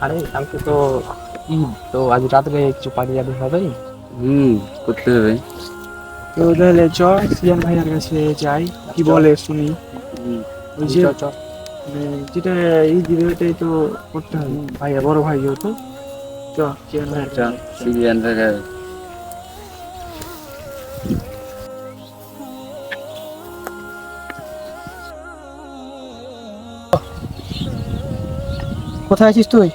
আরে কালকে তো ঈদ তো আজ রাত্রে কিছু পার্টি যাবে হবে? হুম করতে হবে। তো তাহলে চ সিয়ান ভাইয়ার কাছে যাই কি বলে শুনি। ওই যে। মানে যেটা এই দিবে ওটাই তো করতে হবে ভাইয়া বড় ভাই যেহেতু চ সিয়ান ভাইয়ার চল, কাছে। কোথায় আছিস তুই?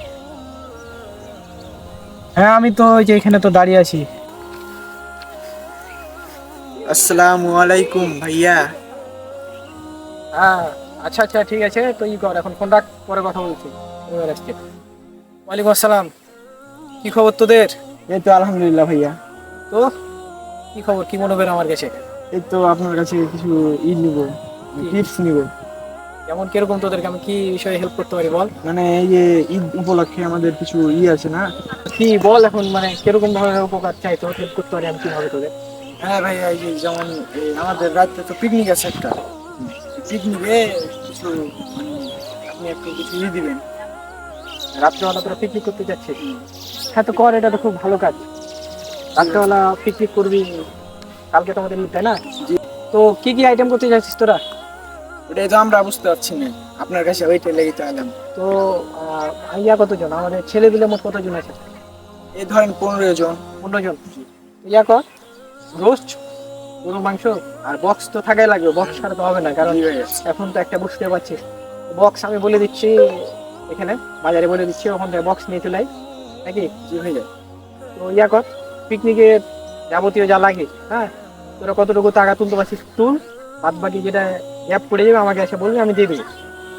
হ্যাঁ আমি তো ওই যে এখানে তো দাঁড়িয়ে আছি। আসসালামু আলাইকুম ভাইয়া। হ্যাঁ আচ্ছা আচ্ছা ঠিক আছে তুই কর এখন ফোন রাখ পরে কথা বলছি। এবার আসছি। ওয়ালাইকুম আসসালাম। কি খবর তোদের? এই তো আলহামদুলিল্লাহ ভাইয়া। তো? কি খবর কি মনে হবে আমার কাছে? এই তো আপনার কাছে কিছু ই নিব টিপস নিব। যেমন কীরকম তোদেরকে আমি কি বিষয়ে হেল্প করতে পারি বল? মানে এই যে ঈদ উপলক্ষে আমাদের কিছু ই আছে না? কি বল এখন মানে কীরকম ধরনের উপকার চাই তোর হেল্প করতে পারি আমি কীভাবে তোদের? হ্যাঁ ভাইয়া এই যে যেমন আমাদের রাত্রে তো পিকনিক আছে একটা। পিকনিকে কিছু মানে আপনি একটু কিছু ই দিবেন। রাত্রেবেলা তোরা পিকনিক করতে যাচ্ছিস? হ্যাঁ তো কর এটা তো খুব ভালো কাজ। রাত্রেবেলা পিকনিক করবি কালকে তো আমাদের ঈদ, তাই না? তো কি কি আইটেম করতে যাচ্ছিস তোরা? ওটাই তো আমরা বুঝতে পারছি না। আপনার কাছে ওইটা লেগে তো এলাম তো আহ, ইয়া কতজন? আমাদের ছেলে দিলে মোট কতজন আছে? এই ধরেন পনেরো জন। পনেরো জন। ইয়া কর। রোস্ট গরুর মাংস আর বক্স তো থাকাই লাগবে। বক্স ছাড়া তো হবে না কারণ এখন তো একটা বুঝতে পারছিস বক্স আমি বলে দিচ্ছি এখানে বাজারে বলে দিচ্ছি ওখান থেকে বক্স নিয়ে চলে আয়। নাকি? জি ভাইয়া। তো ইয়া কর পিকনিকে যাবতীয় যা লাগে হ্যাঁ? তোরা কতটুকু টাকা তুলতে পারছিস তুল। বাদ বাকি যেটা গ্যাপ পড়ে যাবে আমাকে এসে বলবে আমি দিয়ে দেবো।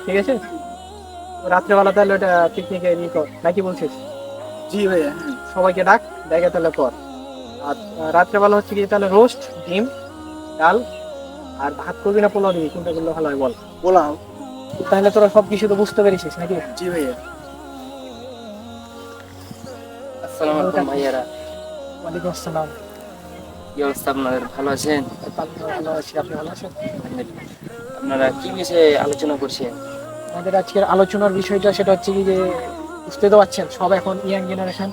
ঠিক আছে? রাত্রেবেলা তাহলে ওটা পিকনিকে নিয়ে কর। নাকি বলছিস? জি ভাইয়া। হ্যাঁ সবাইকে ডাক দেখে তাহলে কর। আর রাত্রেবেলা হচ্ছে কি তাহলে রোস্ট ডিম ডাল আর ভাত করবি না পোলাও দিবি? কোনটা করলে ভালো হয় বল। পোলাও। তাহলে তোরা সব কিছু তো বুঝতে পেরেছিস নাকি? জি ভাইয়া। আসসালামু আলাইকুম ভাইয়ারা। ওয়ালাইকুম আসসালাম। কি অবস্থা আপনাদের? ভালো আছেন? আপনারা কি বিষয়ে আলোচনা করছেন? আমাদের আজকের আলোচনার বিষয়টা সেটা হচ্ছে কি যে, বুঝতে তো পারছেন, সব এখন ইয়াং জেনারেশন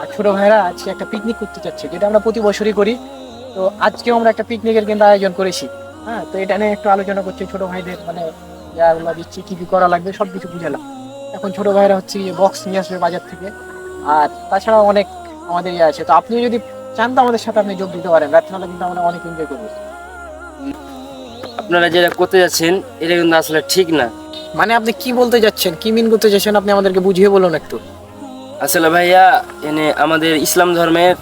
আর ভাইরা আজকে একটা পিকনিক করতে চাচ্ছে, যেটা আমরা প্রতি বছরই করি। তো আজকেও আমরা একটা পিকনিকের কিন্তু আয়োজন করেছি। হ্যাঁ তো এটা নিয়ে একটু আলোচনা করছি ছোট ভাইদের মানে যাগুলো দিচ্ছি, কি কি করা লাগবে সব কিছু বুঝালাম। এখন ছোট ভাইরা হচ্ছে বক্স নিয়ে আসবে বাজার থেকে। আর তাছাড়াও অনেক আমাদের ইয়ে আছে। তো আপনি যদি চান তো আমাদের সাথে আপনি যোগ দিতে পারেন। রাত্রিবেলা কিন্তু আমরা অনেক এনজয় করব। আপনারা যেটা করতে যাচ্ছেন এটা কিন্তু আসলে ঠিক না। মানে আপনি কি বলতে যাচ্ছেন? কি মিন করতে চাচ্ছেন আপনি আমাদেরকে বুঝিয়ে বলুন একটু। আসলে ভাইয়া এনে আমাদের ইসলাম ধর্মের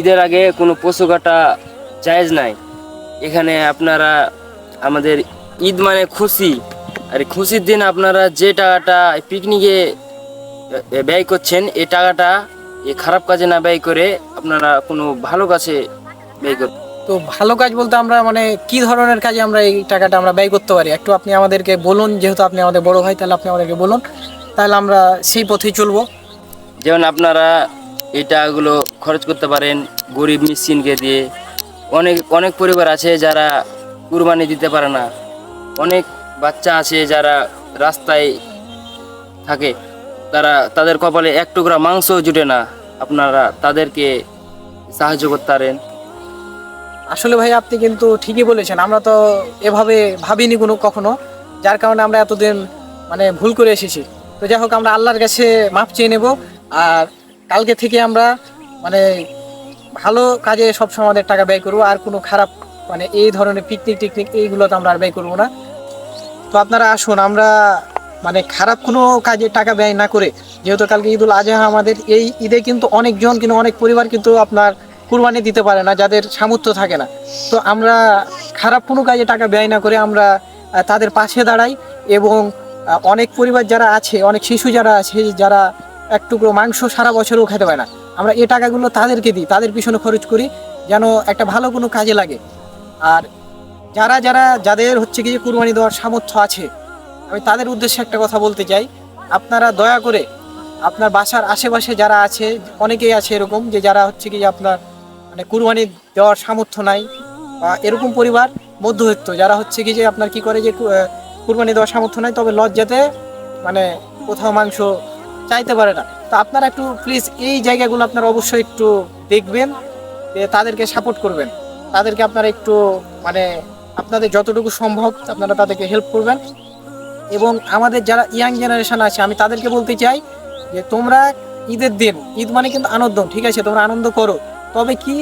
ঈদের আগে কোনো পশু কাটা জায়েজ নাই। এখানে আপনারা আমাদের ঈদ মানে খুশি। আর খুশির দিন আপনারা যে টাকাটা পিকনিকে ব্যয় করছেন এই টাকাটা এই খারাপ কাজে না ব্যয় করে আপনারা কোনো ভালো কাজে ব্যয় করুন তো ভালো কাজ বলতে আমরা মানে কি ধরনের কাজে আমরা এই টাকাটা আমরা ব্যয় করতে পারি? একটু আপনি আমাদেরকে বলুন যেহেতু আপনি আমাদের বড় ভাই তাহলে আপনি আমাদেরকে বলুন। তাহলে আমরা সেই পথেই চলবো। যেমন আপনারা এই টাকাগুলো খরচ করতে পারেন গরিব মিসকিনকে দিয়ে। অনেক অনেক পরিবার আছে যারা কুরবানি দিতে পারে না। অনেক বাচ্চা আছে যারা রাস্তায় থাকে। তারা তাদের কপালে এক টুকরা মাংস জুটে না। আপনারা তাদেরকে সাহায্য করতে পারেন। আসলে ভাই, আপনি কিন্তু ঠিকই বলেছেন। আমরা তো এভাবে ভাবিনি কোনো কখনো, যার কারণে আমরা এতদিন মানে ভুল করে এসেছি। তো যাই হোক, আমরা আল্লাহর কাছে মাপ চেয়ে নেব। আর কালকে থেকে আমরা মানে ভালো কাজে সবসময় আমাদের টাকা ব্যয় করব। আর কোনো খারাপ মানে এই ধরনের পিকনিক টিকনিক এইগুলো তো আমরা আর ব্যয় করব না। তো আপনারা আসুন, আমরা মানে খারাপ কোনো কাজে টাকা ব্যয় না করে, যেহেতু কালকে ঈদুল আজহা আমাদের, এই ঈদে কিন্তু অনেকজন, কিন্তু অনেক পরিবার কিন্তু আপনার কুরবানি দিতে পারে না, যাদের সামর্থ্য থাকে না। তো আমরা খারাপ কোনো কাজে টাকা ব্যয় না করে আমরা তাদের পাশে দাঁড়াই এবং অনেক পরিবার যারা আছে, অনেক শিশু যারা আছে, যারা এক টুকরো মাংস সারা বছরও খেতে পায় না, আমরা এই টাকাগুলো তাদেরকে দিই, তাদের পিছনে খরচ করি যেন একটা ভালো কোনো কাজে লাগে। আর যারা যারা, যাদের হচ্ছে কি কুরবানি দেওয়ার সামর্থ্য আছে আমি তাদের উদ্দেশ্যে একটা কথা বলতে চাই। আপনারা দয়া করে আপনার বাসার আশেপাশে যারা আছে, অনেকেই আছে এরকম যে যারা হচ্ছে কি আপনার মানে কুরবানি দেওয়ার সামর্থ্য নাই বা এরকম পরিবার মধ্যবিত্ত, যারা হচ্ছে কি যে আপনার কি করে যে কুরবানি দেওয়ার সামর্থ্য নাই, তবে লজ্জাতে মানে কোথাও মাংস চাইতে পারে না। তো আপনারা একটু প্লিজ এই জায়গাগুলো আপনারা অবশ্যই একটু দেখবেন তাদেরকে সাপোর্ট করবেন। তাদেরকে আপনারা একটু মানে আপনাদের যতটুকু সম্ভব আপনারা তাদেরকে হেল্প করবেন। এবং আমাদের যারা ইয়াং জেনারেশন আছে, আমি তাদেরকে বলতে চাই যে তোমরা ঈদের দিন, ঈদ মানে কিন্তু আনন্দ ঠিক আছে? তোমরা আনন্দ করো। তবে কি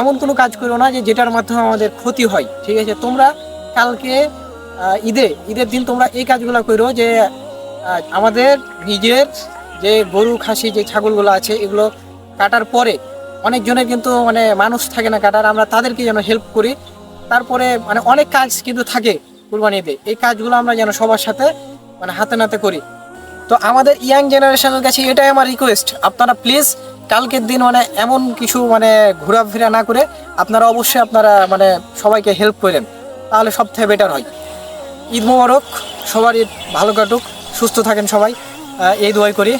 এমন কোনো কাজ করো না যে যেটার মাধ্যমে আমাদের ক্ষতি হয়, ঠিক আছে? তোমরা কালকে ঈদে, ঈদের দিন তোমরা এই কাজগুলো করো যে আমাদের নিজের যে গরু, খাসি, যে ছাগলগুলো আছে, এগুলো কাটার পরে অনেকজনের কিন্তু মানে মানুষ থাকে না কাটার, আমরা তাদেরকে যেন হেল্প করি। তারপরে মানে অনেক কাজ কিন্তু থাকে। কুরবানিতে এই কাজগুলো আমরা যেন সবার সাথে মানে হাতে নাতে করি। তো আমাদের ইয়াং জেনারেশনের কাছে এটাই আমার রিকোয়েস্ট আপনারা প্লিজ কালকের দিন মানে এমন কিছু মানে ঘোরাফেরা না করে আপনারা অবশ্যই আপনারা মানে সবাইকে হেল্প করেন। তাহলে সব থেকে বেটার হয়। ঈদ মোবারক, সবারই ভালো কাটুক, সুস্থ থাকেন সবাই। এই দোয়াই করি।